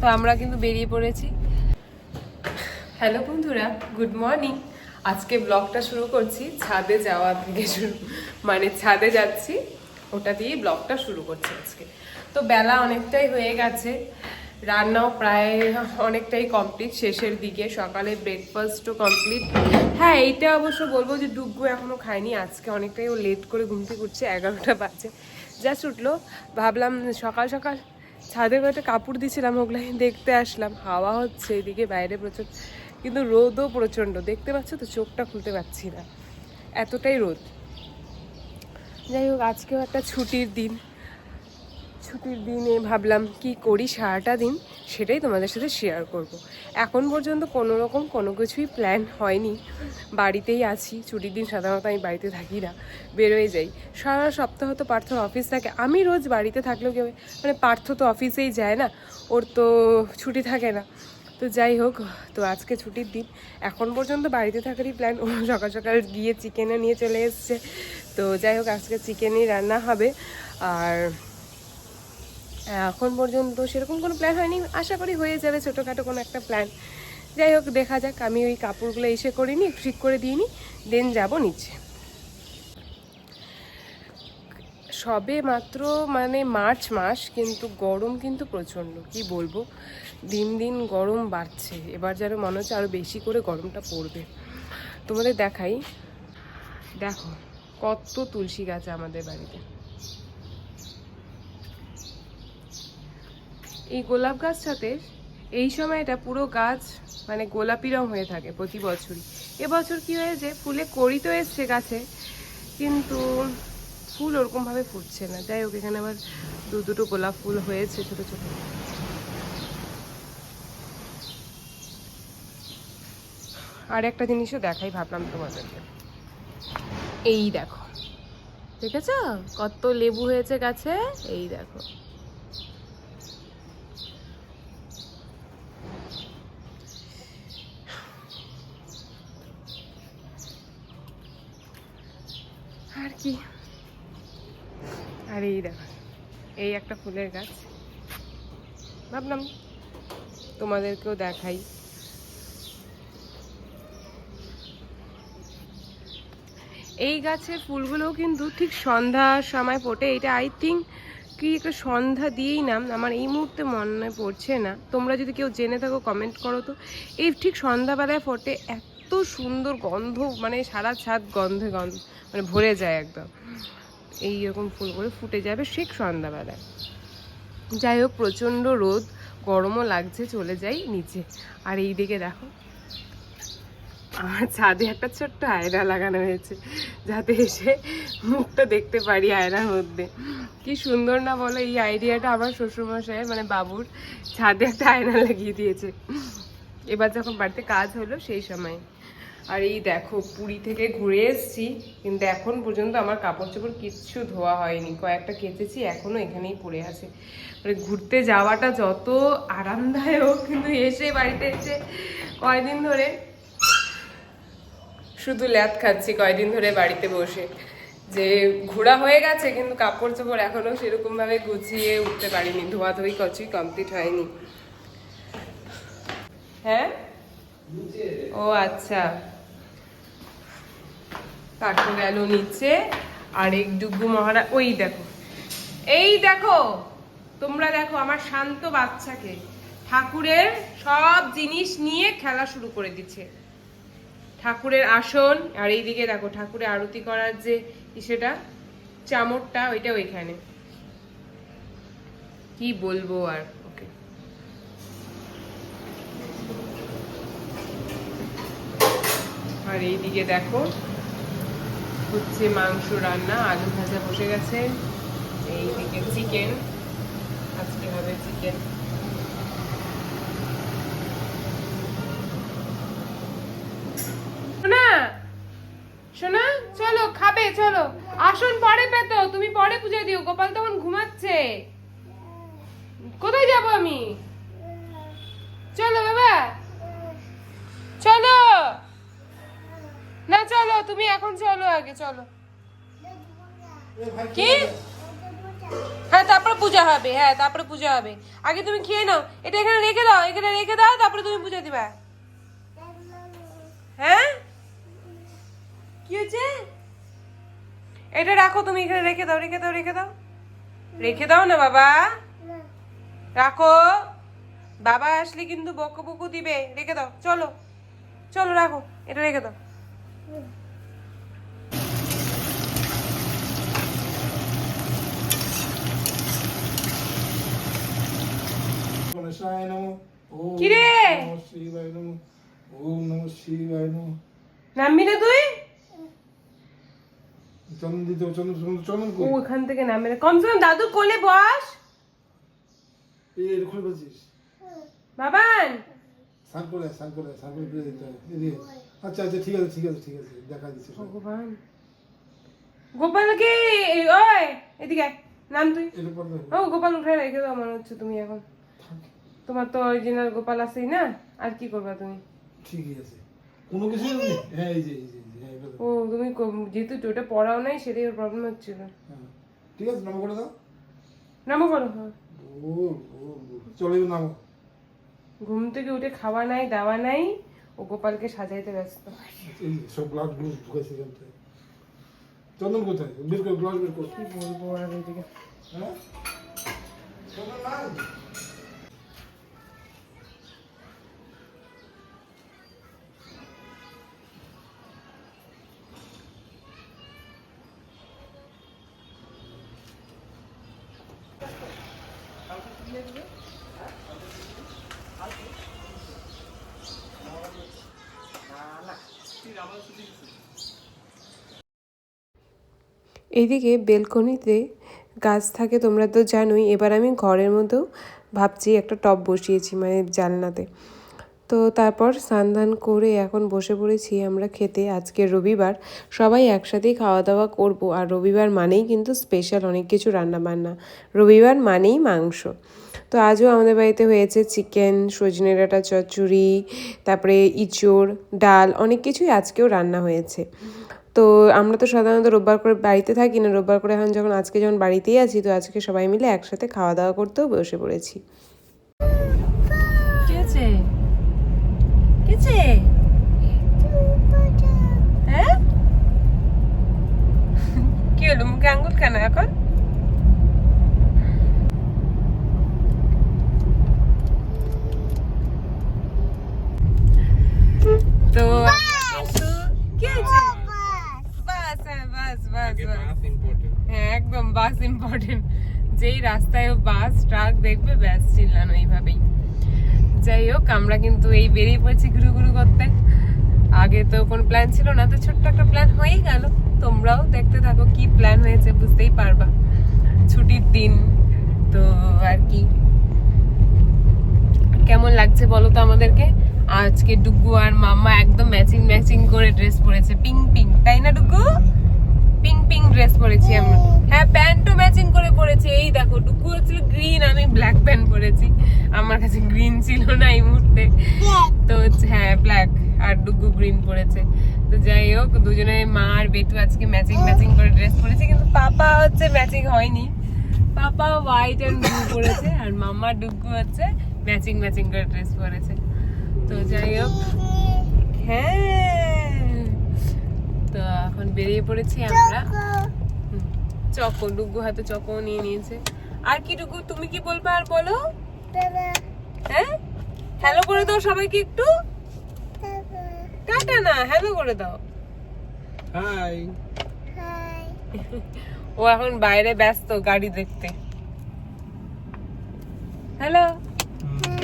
তো আমরা কিন্তু বেরিয়ে পড়েছি। হ্যালো বন্ধুরা গুড মর্নিং আজকে ব্লগটা শুরু করছি ছাদে যাওয়া থেকে শুরু। মানে ছাদে যাচ্ছি, ওটা দিয়ে ব্লগটা শুরু করছি আজকে। তো বেলা অনেকটাই হয়ে গেছে, রান্নাও প্রায় অনেকটাই কমপ্লিট শেষের দিকে সকালে ব্রেকফাস্টও কমপ্লিট হ্যাঁ এইটা অবশ্য বলব যে ডুগ্গু এখনও খায়নি, আজকে অনেকটাই ও লেট করে ঘুম থেকে উঠছে, এগারোটা বাজে। জাস্ট উঠল, ভাবলাম সকাল সকাল ছাদে কয়েকটা কাপড় দিয়েছিলাম ওগুলো দেখতে আসলাম। হাওয়া হচ্ছে এদিকে, বাইরে প্রচুর কিন্তু রোদও প্রচণ্ড দেখতে পাচ্ছ তো, চোখটা খুলতে পারছি না। এতটাই রোদ। যাই হোক, আজকেও একটা ছুটির দিন। ছুটির দিনে ভাবলাম, কি করি সারাটা দিন? সেটাই তোমাদের সাথে শেয়ার করব। এখন পর্যন্ত কোনো রকম কোনো কিছুই প্ল্যান হয়নি। বাড়িতেই আছি, ছুটির দিন সাধারণত আমি বাড়িতে থাকি না, বেরোয় যাই। সারা সপ্তাহ তো পার্থ অফিস থাকে। আমি রোজ বাড়িতে থাকলেও কেউ মানে পার্থ তো অফিসেই যায় না, ওর তো ছুটি থাকে না। তো যাই হোক, তো আজকে ছুটির দিন। এখন পর্যন্ত বাড়িতে থাকারই প্ল্যান ও সকাল সকাল গিয়ে চিকেনে নিয়ে চলে এসছে। তো যাই হোক, আজকে চিকেনই রান্না হবে। আর এখন পর্যন্ত সেরকম কোনো প্ল্যান হয়নি। আশা করি হয়ে যাবে ছোটোখাটো কোনো একটা প্ল্যান যাই হোক, দেখা যাক। আমি ওই কাপড়গুলো এসে করিনি ঠিক করে দিইনি দেন যাব নিচে। সবে মাত্র মানে মার্চ মাস, কিন্তু গরম কিন্তু প্রচণ্ড, কি বলব? দিন দিন গরম বাড়ছে। এবার যেন মনে হচ্ছে আরও বেশি করে গরমটা পড়বে। তোমাদের দেখাই। দেখো, কত তুলসী গাছ আমাদের বাড়িতে। এই গোলাপ গাছটাতে এই সময়টা পুরো গাছ মানে গোলাপি রং হয়ে থাকে প্রতি বছরই। এবছর কি হয়েছে? ফুলে কড়ি তো এসছে গাছে, কিন্তু ফুল ওরকমভাবে ফুটছে না। যাই হোক, এখানে আবার দু দুটো গোলাপ ফুল হয়েছে ছোট ছোট। আর একটা জিনিসও দেখাই ভাবলাম তোমাদেরকে। এই দেখো, দেখেছ? কত লেবু হয়েছে গাছে? এই দেখো আর কি আর এই দেখো, এই একটা ফুলের গাছ। ভাবলাম তোমাদেরকেও দেখাই। এই গাছের ফুলগুলোও কিন্তু ঠিক সন্ধ্যার সময় ফোটে। এটা আই থিঙ্ক কি একটা সন্ধ্যা দিয়েই নাম, আমার এই মুহূর্তে মনে পড়ছে না। তোমরা যদি কেউ জেনে থাকো কমেন্ট করো তো। এই ঠিক সন্ধ্যাবেলায় ফোটে এত সুন্দর গন্ধ মানে সারা ছাদ গন্ধে গন্ধ মানে ভরে যায় একদম। এই রকম ফুলগুলো ফুটে যাবে ঠিক সন্ধ্যাবেলায়। যাই হোক, প্রচণ্ড রোদ, গরমও লাগছে, চলে যাই নিচে। আর এই দিকে দেখো, আমার ছাদে একটা ছোট্ট আয়না লাগানো হয়েছে, যাতে এসে মুখটা দেখতে পারি আয়নার মধ্যে। কি সুন্দর না বলো, এই আইডিয়াটা আমার শ্বশুরমশাই মানে বাবুর ছাদে একটা আয়না লাগিয়ে দিয়েছে। এবার যখন বাড়িতে কাজ হলো, সেই সময়। আর এই দেখো, পুরী থেকে ঘুরে এসেছি, কিন্তু এখন পর্যন্ত আমার কাপড় চোপড় কিচ্ছু ধোয়া হয়নি। কয়েকটা কেচেছি এখনও এখানেই পড়ে আছে। মানে ঘুরতে যাওয়াটা যত আরামদায়ক, কিন্তু এসে বাড়িতে এসে কয়দিন ধরে শুধু ল্যাদ খাচ্ছি, কয়দিন ধরে বাড়িতে বসে। যে ঘোরা হয়ে গেছে, কিন্তু কাপড় চোপড় এখনও সেরকমভাবে গুছিয়ে উঠতে পারিনি। ধোয়াধুয়ি কিছুই কমপ্লিট হয়নি। হ্যাঁ? ও আচ্ছা। কাঠু গেল নিচে, আর এক ডুগু মহারা ওই দেখো। এই দেখো, তোমরা দেখো আমার শান্ত বাচ্চাকে ঠাকুরের সব জিনিস নিয়ে খেলা শুরু করে দিচ্ছে। ঠাকুরের আসন, আর এইদিকে দেখো ঠাকুরের আরতি করার যে সেটা চামড়টা ওইটা ওইখানে কি বলব আর, ওকে। আর এইদিকে দেখো হচ্ছে মাংস রান্না, আলু ভাজা বসে গেছে। এইদিকে চিকেন আজকে হবে চিকেন শোনা শোনা চলো, খাবে, চলো। আসন পরে পেতো, তুমি পরে পুজো দিও, গোপাল তখন ঘুমাচ্ছে। কোথায় যাব আমি? তুমি এখন চলো আগে চলো। কি? হ্যাঁ তারপরে পূজা হবে হ্যাঁ তারপরে পূজা হবে। আগে তুমি খেয়ে নাও এটা এখানে রেখে দাও এখানে রেখে দাও তারপরে তুমি পূজা দিবা। হ্যাঁ? কি হচ্ছে এটা রাখো তুমি এখানে রেখে দাও রেখে দাও রেখে দাও। রেখে দাও না বাবা। রাখো। বাবা আসলে কিন্তু বকু বকু দিবে রেখে দাও চলো। চলো রাখো এটা রেখে দাও। গণেশায় নমঃ ওম? নমঃ শিবায় নমঃ ওম নমঃ শিবায় নমঃ নামবি না তুই? চন্দন দিতে চন্দন চন্দন চন্দন ও ওখান থেকে না কমসে কম দাদু কোলে বস। এই বলছিস। বাবান। স্নান করে স্নান করে স্নান করে হবে। আচ্ছা আচ্ছা ঠিক আছে ঠিক আছে ঠিক আছে দেখা দিচ্ছে ভগবান। গোপালকে ওই এদিকে নাম তুই। ও গোপাল উঠে রেখে দাও মনে হচ্ছে তুমি এখন। তোমার তো অরিজিনাল গোপাল আছেই না? আর কি করবা তুমি? ঠিকই আছে। কোনো কিছু নেই হ্যাঁ এই যে এই যে। ও তুমি যেহেতু ওটা পড়াও নাই সেটাই ওর প্রবলেম হচ্ছিল হ্যাঁ। ঠিক আছে নাম করে দাও। নামো করো হ্যাঁ। চলে নাম ঘুম থেকে উঠে খাওয়া নাই দাওয়া নাই ও গোপালকে সাজাইতে ব্যস্ত। এই সব গ্লাসগুলো ঢুকেছে চন্দন কোথায়? বের কর গ্লাস বের কর। কি বলব আর ওইদিকে হ্যাঁ? চন্দন নাই এইদিকে বেলকনিতে গাছ থাকে, তোমরা তো জানোই। এবার আমি ঘরের মধ্যেও ভাবছি একটা টব বসিয়েছি মানে জানলাতে। তো তারপর স্নান করে এখন বসে পড়েছি আমরা খেতে। আজকে রবিবার, সবাই একসাথেই খাওয়া দাওয়া করব। আর রবিবার মানেই কিন্তু স্পেশাল অনেক কিছু রান্না বান্না রবিবার মানেই মাংস। তো আজও আমাদের বাড়িতে হয়েছে চিকেন, সজনে ডাঁটা চচ্চড়ি, তারপরে ইঁচড়, ডাল, অনেক কিছুই আজকেও রান্না হয়েছে। তো আমরা তো সাধারণত রোববার করে বাড়িতে থাকি না, রোববার করে এখন যখন আজকে যখন বাড়িতেই আছি, তো আজকে সবাই মিলে একসাথে খাওয়া দাওয়া করতেও বসে পড়েছি। হ্যাঁ? কি হলো? মুখে আঙ্গুল কেন এখন তো কি আছে বাস হ্যাঁ বাস হ্যাঁ একদম বাস ইম্পর্টেন্ট যেই রাস্তায় বাস ট্রাক দেখবে ব্যাস চিল্লানো এইভাবেই। যাই হোক আমরা কিন্তু এই বেরিয়ে পড়েছি ঘুরু ঘুরু করতে। আগে তো কোনো প্ল্যান ছিল না তো ছোট্ট একটা প্ল্যান হয়েই গেল। তোমরাও দেখতে থাকো কি প্ল্যান হয়েছে বুঝতেই পারবা। ছুটির দিন তো আর কি। কেমন লাগছে বলো তো আমাদেরকে? আজকে ডুগু আর মাম্মা একদম ম্যাচিং ম্যাচিং করে ড্রেস পরেছে। পিঙ্ক পিং তাই না ডুগু? পিঙ্ক পিঙ্ক ড্রেস পরেছি আমরা। হ্যাঁ প্যান্টও ম্যাচিং করে পরেছি। এই দেখো ডুগু হচ্ছিল গ্রিন আমি ব্ল্যাক প্যান্ট পরেছি। আমার কাছে গ্রিন ছিল না এই মুহূর্তে। তো হচ্ছে হ্যাঁ ব্ল্যাক আর ডুগু গ্রিন পরেছে। তো যাই হোক দুজনে মা আর বেটু আজকে ম্যাচিং ম্যাচিং করে ড্রেস পরেছে কিন্তু পাপা হচ্ছে ম্যাচিং হয়নি। পাপা হোয়াইট অ্যান্ড ব্লু পরেছে আর মাম্মা ডুগু হচ্ছে ম্যাচিং ম্যাচিং করে ড্রেস পরেছে। তো যাই হোক হ্যাঁ। তো এখন বেরিয়ে পড়েছি আমরা। চকো। ডুগু হাতে চকো নিয়ে নিয়েছে। আর কি ডুগু তুমি কি বলবে আর বলো? হ্যাঁ? হ্যালো করে দাও সবাইকে একটু। টাটা না হ্যালো করে দাও। হাই। ও এখন বাইরে ব্যস্ত গাড়ি দেখতে। হ্যালো?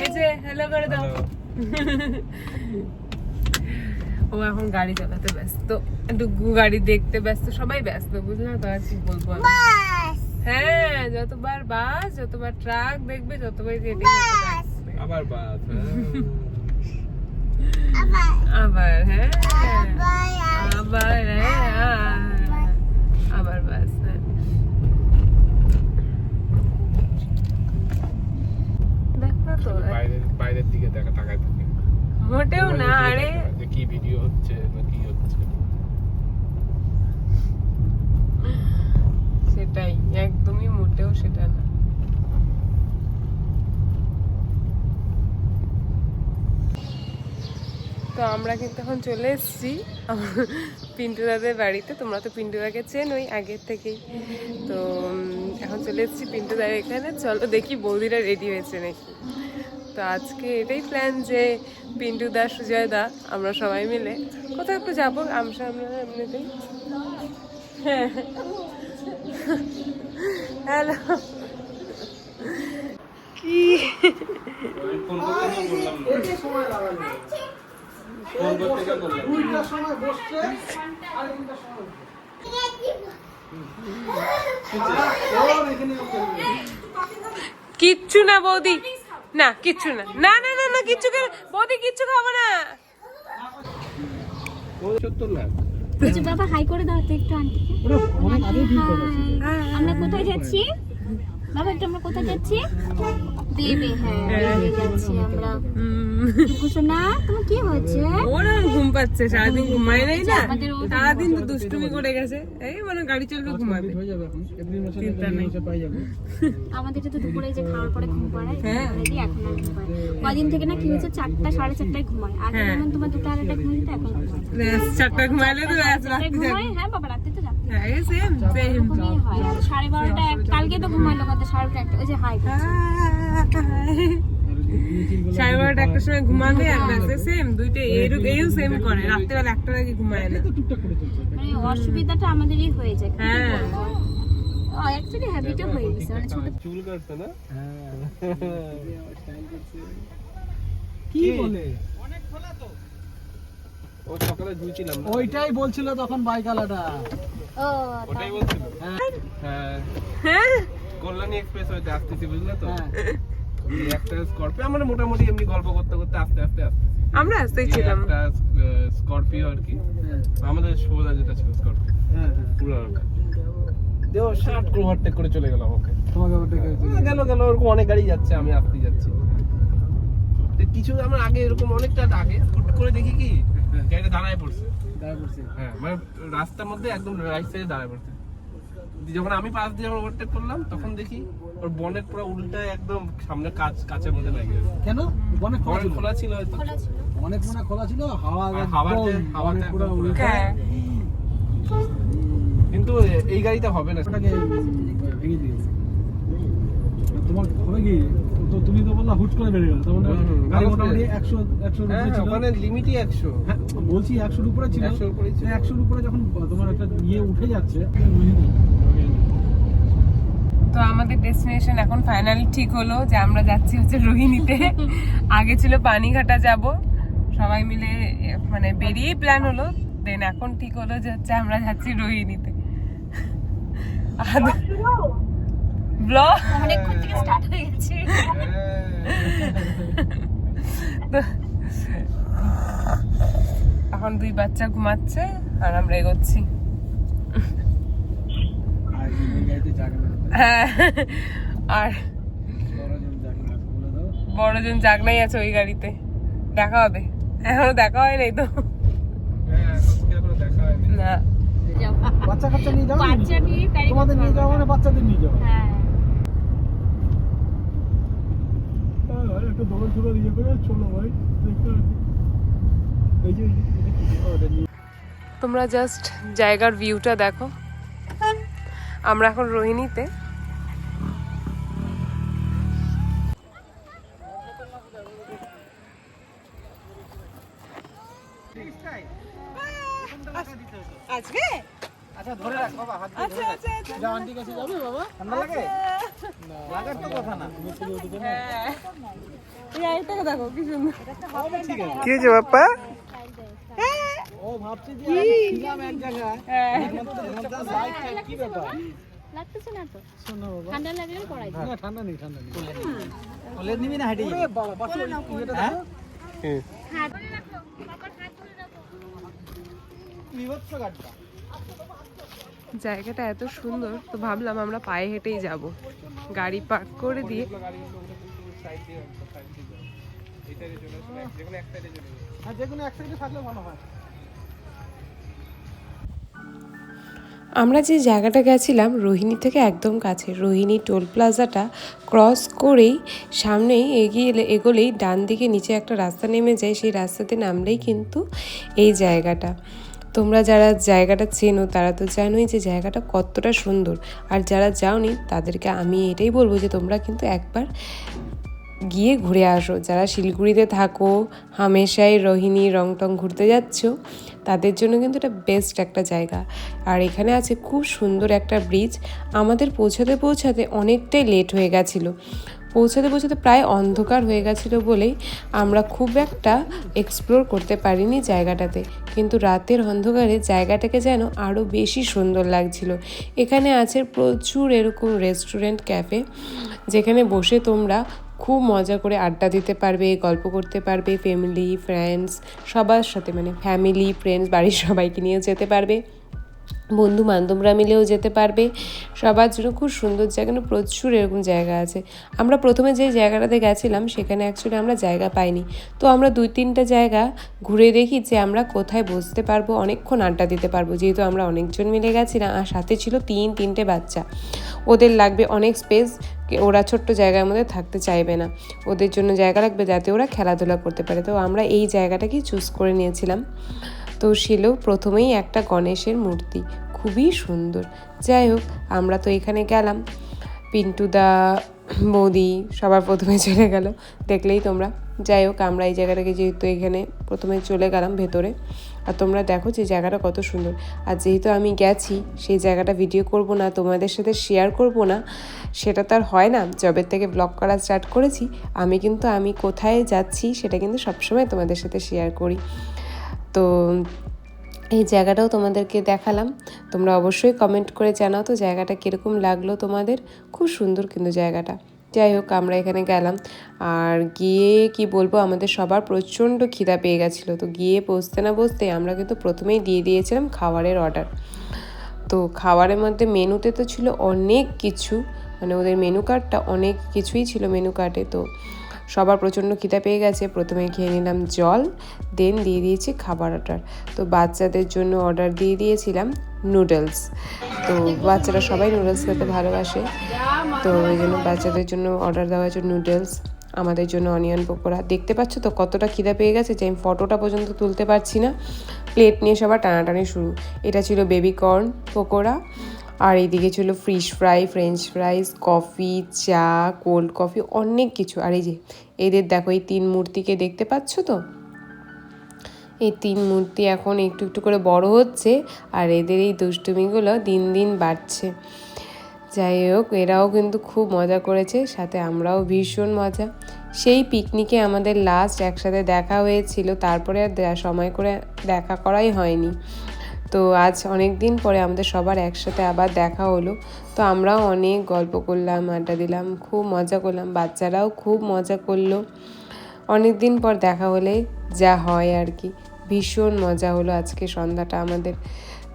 এই যে হ্যালো করে দাও। ও এখন গাড়ি চালাতে ব্যস্ত। ডুগু গাড়ি দেখতে ব্যস্ত সবাই ব্যস্ত বুঝলে তো আর কি বলব আমি। হ্যাঁ যতবার বাস যতবার ট্রাক দেখবে যতবার যেতে আবার আবার। হ্যাঁ। আবার হ্যাঁ আবার বাস হ্যাঁ। দেখ তো বাইরের বাইরের দিকে দেখা তাকায় থাকে। মোটেও না আরে কি ভিডিও হচ্ছে বা কি হচ্ছে সেটা সেটাই একদমই মোটেও সেটা না তো আমরা কিন্তু এখন চলে এসেছি পিন্টু দাদের বাড়িতে। তোমরা তো পিন্টু দাকে চেনোই আগের থেকেই। তো এখন চলে এসেছি পিন্টু দার এখানে। চলো দেখি বৌদিরা রেডি হয়েছে নাকি। তো আজকে এটাই প্ল্যান যে পিন্টু দা সুজয় দা আমরা সবাই মিলে কোথাও একটু যাব। আমসা আমরা এমনিতেই। হ্যাঁ। হ্যালো কি? ফোন করতে গিয়ে। দুইটার সময় বসছে আর তিনটার সময়। কিচ্ছু না বৌদি। না কিচ্ছু না। না না না না কিচ্ছু বৌদি কিচ্ছু খাব না। বাবা হাই করে দাও তো একটু আন্টিকে। আমরা কোথায় যাচ্ছি? বাবা একটু আমরা কোথায় যাচ্ছি? দেবে হ্যাঁ আমরা। তোমার কি ওরা ঘুম পাচ্ছে সারাদিন ঘুমায় নাই না? ও- সারাদিন তো দুষ্টুমি করে গেছে। এই মানে গাড়ি ঘুমাবে। হয়ে চিন্তা নেই। আমাদের তো দুপুরে যে খাওয়ার পরে ঘুম পাড়ায় হ্যাঁ। এখন আর ঘুম কদিন থেকে না কি হচ্ছে চারটা সাড়ে চারটায় ঘুমায়। আগে হ্যাঁ। যেমন তোমার দুটো আড়াইটা ঘুমিয়ে যেত, এখন চারটা ঘুমাইলে তো ঘুমায়? হ্যাঁ বাবা রাতে তো হ্যাঁ হয়। সাড়ে বারোটা এক কালকে তো ঘুমাইলো কত? সাড়ে একটা ওই যে হাই। সাড়ে বারোটা একটার সময় ঘুমাবে আর সেম দুইটা এইও সেম করে রাত্রেবেলা একটার আগে ঘুমায় না। মানে অসুবিধাটা আমাদেরই হয়ে যায়। হ্যাঁ। অ্যাকচুয়ালি হ্যাবিটও হয়ে গেছে মানে ছোট চুল কাটছে না? কি বলে? ও সকালে ধুইছিলাম ওইটাই বলছিল তখন বাইকালাটা ও ওটাই বলছিল। হ্যাঁ। হ্যাঁ। কল্যাণী এক্সপ্রেস হইতে আসতেছি বুঝলে তো? হ্যাঁ। একটা স্করপিও আমরা মোটামুটি এমনি গল্প করতে করতে আস্তে আস্তে আসতেছি। আমরা আসতেই ছিলাম। একটা স্করপিও আর কি। আমাদের সোজা যেটা ছিল স্করপিও। হ্যাঁ হ্যাঁ। পুরো দেও শার্ট করে ওভারটেক করে চলে গেল আমাকে। তোমাকে ওটা গেল গেল ওরকম অনেক গাড়ি যাচ্ছে আমি আসতে যাচ্ছি। কিছু আমার আগে এরকম অনেকটা আগে হুট করে দেখি কি গাড়িটা দাঁড়ায় পড়ছে। দাঁড়া করছি হ্যাঁ মানে রাস্তার মধ্যে একদম রাইট সাইডে দাঁড়ায় পড়ছে। দিয়ে যখন আমি পাশ দিয়ে যখন ওভারটেক করলাম তখন দেখি ওর বনেট পুরো উল্টা একদম সামনে কাচ কাচের মধ্যে লাগে গেছে। কেন? অনেক খোলা বনেট ছিল? খোলা ছিল হয়তো। খোলা ছিল। অনেক মনে খোলা ছিল হাওয়া আর হাওয়াতে- হাওয়াতে পুরো উল্টে। হ্যাঁ। কিন্তু এই গাড়িতে হবে না। ওটাকে ভেঙে দিয়েছে। তোমার হবে কি? তো তুমি তো বললা হুট করে বেড়ে গেল তার মানে গাড়ি মোটামুটি। একশো হ্যাঁ ছিল। ওখানে লিমিটই একশো। হ্যাঁ, বলছি একশোর উপরে ছিল। 100 র একশোর উপরে যখন তোমার একটা ইয়ে উঠে যাচ্ছে তো আমাদের ডেস্টিনেশন এখন ফাইনালি ঠিক হলো যে আমরা যাচ্ছি হচ্ছে রোহিণীতে। আগে ছিল পানিঘাটা যাব। সবাই মিলে মানে বেরিয়েই প্ল্যান হলো। দেন এখন ঠিক হলো যে হচ্ছে আমরা যাচ্ছি রোহিণীতে। ব্লগ? অনেকক্ষণ থেকে স্টার্ট হয়ে গেছে। এখন দুই বাচ্চা ঘুমাচ্ছে আর আমরা এগোচ্ছি। আর হ্যাঁ। আর বড়জন জাগে না বলে দাও। বড়জন জাগনাই আছে ওই গাড়িতে। দেখা হবে। এখনও দেখা হয় নাই তো। হ্যাঁ না। বাচ্চা কাচ্চা নিয়ে যাও বাচ্চা নিয়ে তোমাদের নিয়ে যাও মানে বাচ্চাদের নিয়ে যাও হ্যাঁ আর একটা দোকান ইয়ে করে চলো ভাই। এই যে তোমরা জাস্ট জায়গার ভিউটা দেখো। আমরা এখন রোহিণীতে। আজকে? আচ্ছা ধরে রাখ বাবা হাত ধরে রাখ। যা আন্টির কাছে যাবে বাবা? ঠান্ডা লাগে? লাগার তো কথা না তুমি শুধু ওদিকে না। হ্যাঁ। দেখো কি সুন্দর। কি হয়েছে বাপ্পা? ও ভাবছি যে ছিলাম এক জায়গায় হ্যাঁ। কি ব্যাপার লাগতেছে না তো? শোনো বাবা ঠান্ডা লাগলে পড়াই না ঠান্ডা নেই ঠান্ডা নেই। কোলে নিবি না হাঁটি বাবা পাশে ইয়েটা দেখো। হাত বিভৎস গাড়িটা। জায়গাটা এত সুন্দর তো ভাবলাম আমরা পায়ে হেঁটেই যাব। গাড়ি পার্ক করে দিয়ে হ্যাঁ যে কোনো এক সাইডে থাকলে ভালো হয়। আমরা যে জায়গাটা গেছিলাম রোহিণী থেকে একদম কাছে রোহিণী টোল প্লাজাটা ক্রস করেই সামনেই এগিয়ে এলে- এগোলেই ডান দিকে নিচে একটা রাস্তা নেমে যায় সেই রাস্তাতে নামলেই কিন্তু এই জায়গাটা। তোমরা যারা জায়গাটা চেনো তারা তো জানোই যে জায়গাটা কতটা সুন্দর। আর যারা যাওনি তাদেরকে আমি এটাই বলব যে তোমরা কিন্তু একবার গিয়ে ঘুরে আসো। যারা শিলিগুড়িতে থাকো, হামেশাই রোহিণী রংটং ঘুরতে যাচ্ছ, তাদের জন্য কিন্তু এটা বেস্ট একটা জায়গা। আর এখানে আছে খুব সুন্দর একটা ব্রিজ আমাদের পৌঁছাতে পৌঁছাতে অনেকটাই লেট হয়ে গেছিল। পৌঁছাতে পৌঁছাতে প্রায় অন্ধকার হয়ে গেছিল বলেই আমরা খুব একটা এক্সপ্লোর করতে পারিনি জায়গাটাতে। কিন্তু রাতের অন্ধকারে জায়গাটাকে যেন আরও বেশি সুন্দর লাগছিল। এখানে আছে প্রচুর এরকম রেস্টুরেন্ট ক্যাফে যেখানে বসে তোমরা খুব মজা করে আড্ডা দিতে পারবে, গল্প করতে পারবে ফ্যামিলি ফ্রেন্ডস সবার সাথে মানে ফ্যামিলি ফ্রেন্ডস বাড়ির সবাইকে নিয়ে যেতে পারবে। বন্ধু বান্ধবরা মিলেও যেতে পারবে। সবার জন্য খুব সুন্দর জায়গা না প্রচুর এরকম জায়গা আছে। আমরা প্রথমে যে জায়গাটাতে গেছিলাম, সেখানে অ্যাকচুয়ালি আমরা জায়গা পাইনি। তো আমরা দুই তিনটা জায়গা ঘুরে দেখি যে আমরা কোথায় বসতে পারব, অনেকক্ষণ আড্ডা দিতে পারব। যেহেতু আমরা অনেকজন মিলে গেছিলাম, আর সাথে ছিল তিন, তিনটে বাচ্চা। ওদের লাগবে অনেক স্পেস ওরা ছোট্ট জায়গার মধ্যে থাকতে চাইবে না। ওদের জন্য জায়গা লাগবে যাতে ওরা খেলাধুলা করতে পারে। তো আমরা এই জায়গাটাকেই চুজ করে নিয়েছিলাম। তো ছিল প্রথমেই একটা গণেশের মূর্তি। খুবই সুন্দর। যাই হোক, আমরা তো এখানে গেলাম। পিন্টু দা, বৌদি সবার প্রথমে চলে গেল। দেখলেই তোমরা। যাই হোক, আমরা এই জায়গাটাকে যেহেতু এখানে প্রথমে চলে গেলাম ভেতরে। আর তোমরা দেখো যে জায়গাটা কত সুন্দর। আর যেহেতু আমি গেছি, সেই জায়গাটা ভিডিও করব না, তোমাদের সাথে শেয়ার করব না, সেটা তো আর হয় না। জবের থেকে ব্লগ করা স্টার্ট করেছি। আমি কিন্তু, আমি কোথায় যাচ্ছি, সেটা কিন্তু সবসময় তোমাদের সাথে শেয়ার করি। তো এই জায়গাটাও তোমাদেরকে দেখালাম। তোমরা অবশ্যই কমেন্ট করে জানাও তো জায়গাটা কীরকম লাগল তোমাদের। খুব সুন্দর কিন্তু জায়গাটা। যাই হোক, আমরা এখানে গেলাম। আর গিয়ে কি বলব, আমাদের সবার প্রচণ্ড খিদা পেয়ে গেছিল। তো গিয়ে বসতে না বসতে আমরা কিন্তু প্রথমেই দিয়ে দিয়েছিলাম খাবারের অর্ডার তো খাবারের মধ্যে মেনুতে তো ছিল অনেক কিছু। মানে ওদের মেনু কার্ডটা অনেক কিছুই ছিল মেনু কার্ডে তো সবার প্রচণ্ড খিদা পেয়ে গেছে। প্রথমে খেয়ে নিলাম জল দেন দিয়ে দিয়েছি খাবার অর্ডার তো বাচ্চাদের জন্য অর্ডার দিয়ে দিয়েছিলাম নুডলস তো বাচ্চারা সবাই নুডলস খেতে ভালোবাসে। তো ওই জন্য বাচ্চাদের জন্য অর্ডার দেওয়া হয়েছে নুডলস আমাদের জন্য অনিয়ন পকোড়া। দেখতে পাচ্ছ তো কতটা খিদা পেয়ে গেছে যে আমি ফটোটা পর্যন্ত তুলতে পারছি না। প্লেট নিয়ে সবার টানাটানি শুরু। এটা ছিল বেবি কর্ন পকোড়া। আর এইদিকে ছিল fish fry french fries coffee চা কোল্ড কফি অনেক কিছু। আর এই যে, এদের দেখো, এই তিন মূর্তিকে দেখতে পাচ্ছ তো? এই তিন মূর্তি এখন একটু একটু করে বড় হচ্ছে আর এদের এই দুষ্টুমিগুলো দিন দিন বাড়ছে। যাই হোক, এরাও কিন্তু খুব মজা করেছে, সাথে আমরাও ভীষণ মজা। সেই পিকনিকে আমাদের লাস্ট একসাথে দেখা হয়েছিল, তারপরে আর সময় করে দেখা করাই হয়নি। তো আজ অনেক দিন পরে আমাদের সবার একসাথে আবার দেখা হলো। তো আমরাও অনেক গল্প করলাম, আড্ডা দিলাম, খুব মজা করলাম। বাচ্চারাও খুব মজা করল। অনেক দিন পর দেখা হলে যা হয় আর কি। ভীষণ মজা হলো আজকে সন্ধ্যাটা আমাদের।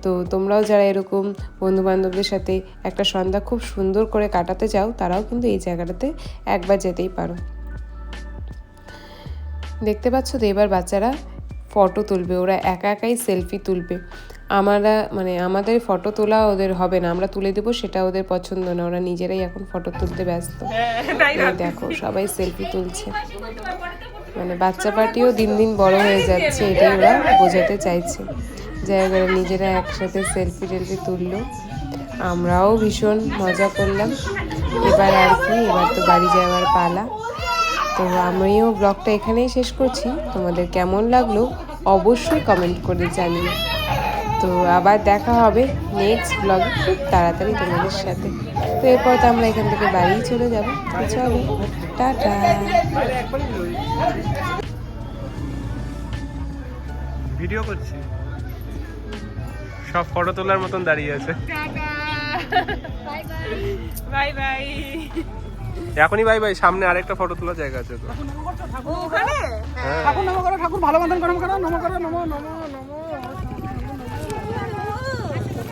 তো তোমরাও যারা এরকম বন্ধু বান্ধবদের সাথে একটা সন্ধ্যা খুব সুন্দর করে কাটাতে চাও, তারাও কিন্তু এই জায়গাটাতে একবার যেতেই পারো। দেখতে পাচ্ছ তো এবার বাচ্চারা ফটো তুলবে, ওরা একা একাই সেলফি তুলবে। আমরা মানে আমাদের ফটো তোলা ওদের হবে না আমরা তুলে দেবো সেটা ওদের পছন্দ না ওরা নিজেরাই এখন ফটো তুলতে ব্যস্ত। দেখো সবাই সেলফি তুলছে। মানে বাচ্চা পার্টিও দিন দিন বড় হয়ে যাচ্ছে এটাই ওরা বোঝাতে চাইছে। যাই হোক নিজেরা একসাথে সেলফি টেলফি তুললো। আমরাও ভীষণ মজা করলাম। এবার আর কি এবার তো বাড়ি যাওয়ার পালা। তো আমিও ব্লগটা এখানেই শেষ করছি। তোমাদের কেমন লাগল অবশ্যই কমেন্ট করে জানিও। তো আবার দেখা হবে নেক্সট ব্লগে খুব তাড়াতাড়ি তোমাদের সাথে। তো এরপর তো আমরা এখান থেকে বাড়িই চলে যাব। চলো টাটা। ভিডিও করছি। সব ফটো তোলার মতন দাঁড়িয়ে আছে। Bye bye. এখনই বাই বাই। সামনে আরেকটা ফটো তোলার জায়গা আছে তো। ঠাকুর নম করো ঠাকুর ভালো মতন করো করো নম করো নম নম নম।